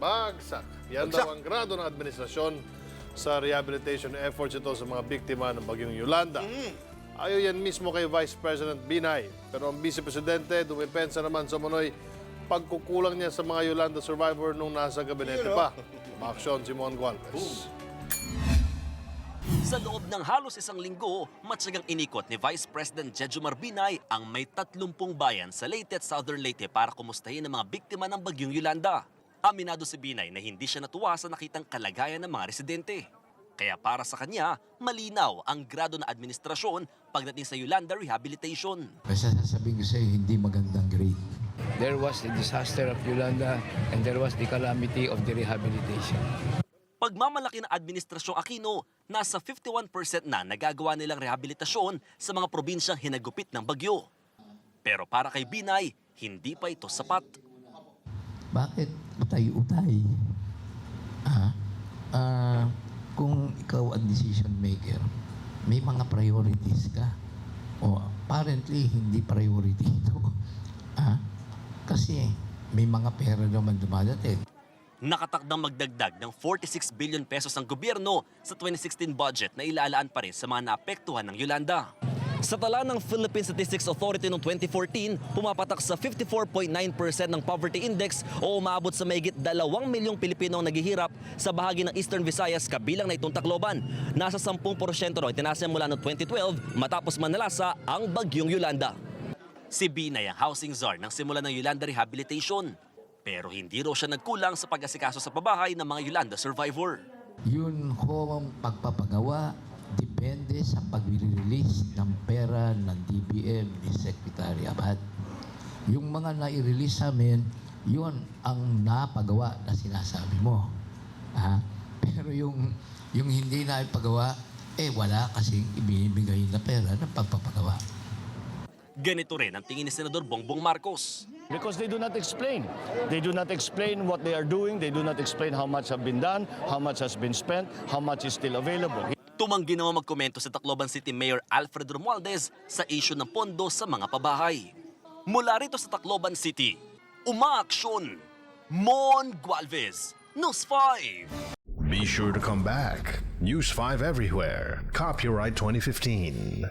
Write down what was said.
bagsak. Yan Bagsak. daw ang grado ng administrasyon sa rehabilitation efforts ito sa mga biktima ng bagyong Yolanda. Ayaw yan mismo kay Vice President Binay. Pero ang Vice Presidente, dumipensa naman sa Manoy pagkukulang niya sa mga Yolanda survivor nung nasa gabinete Yun, oh. pa. Maaksyon si Mon Gualvez. Sa loob ng halos isang linggo, matsagang inikot ni Vice President Jejo Marbinay ang may 30 bayan sa Leyte at Southern Leyte para kumustahin ang mga biktima ng bagyong Yolanda. Aminado si Binay na hindi siya natuwa sa nakitang kalagayan ng mga residente. Kaya para sa kanya, malinaw ang grado na administrasyon pagdating sa Yolanda Rehabilitation. Basta sasabihin ko sa'yo, hindi magandang grade. There was the disaster of Yolanda and there was the calamity of the rehabilitation. Pagmamalaki ng Administrasyong Aquino, nasa 51% na nagagawa nilang rehabilitasyon sa mga probinsyang hinagupit ng bagyo. Pero para kay Binay, hindi pa ito sapat. Bakit utay-utay? Ah, ah, kung ikaw ang decision maker, may mga priorities ka. O apparently, hindi priority ito. Ah, kasi may mga pera naman dumadating. Nakatakdang magdagdag ng 46 billion pesos ang gobyerno sa 2016 budget na ilalaan pa rin sa mga naapektuhan ng Yolanda. Sa tala ng Philippine Statistics Authority noong 2014, pumapatak sa 54.9% ng poverty index o umabot sa mahigit 2 milyong Pilipino ang naghihirap sa bahagi ng Eastern Visayas kabilang na itong Tacloban. Nasa 10% raw itinasa mula noong 2012 matapos manalasa ang bagyong Yolanda. Si Binay ang housing czar ng simula ng Yolanda Rehabilitation. Pero hindi raw siya nagkulang sa pag-asikaso sa pabahay ng mga Yolanda survivor. Yun ho ang pagpapagawa depende sa pag-release ng pera ng DBM ni Secretary Abad. Yung mga nai-release sa amin, yun ang napagawa na sinasabi mo. Ha? Pero yung, yung hindi na ipagawa, eh wala kasing ibinibigay na pera ng pagpapagawa. Ganito rin ang tingin ni Senador Bongbong Marcos. Because they do not explain. They do not explain what they are doing. They do not explain how much have been done, how much has been spent, how much is still available. Tumanggi naman magkomento si Tacloban City Mayor Alfred Romualdez sa issue ng pondo sa mga pabahay. Mula rito sa Tacloban City, umaaksyon! Mon Gualvez, News 5! Be sure to come back. News 5 everywhere. Copyright 2015.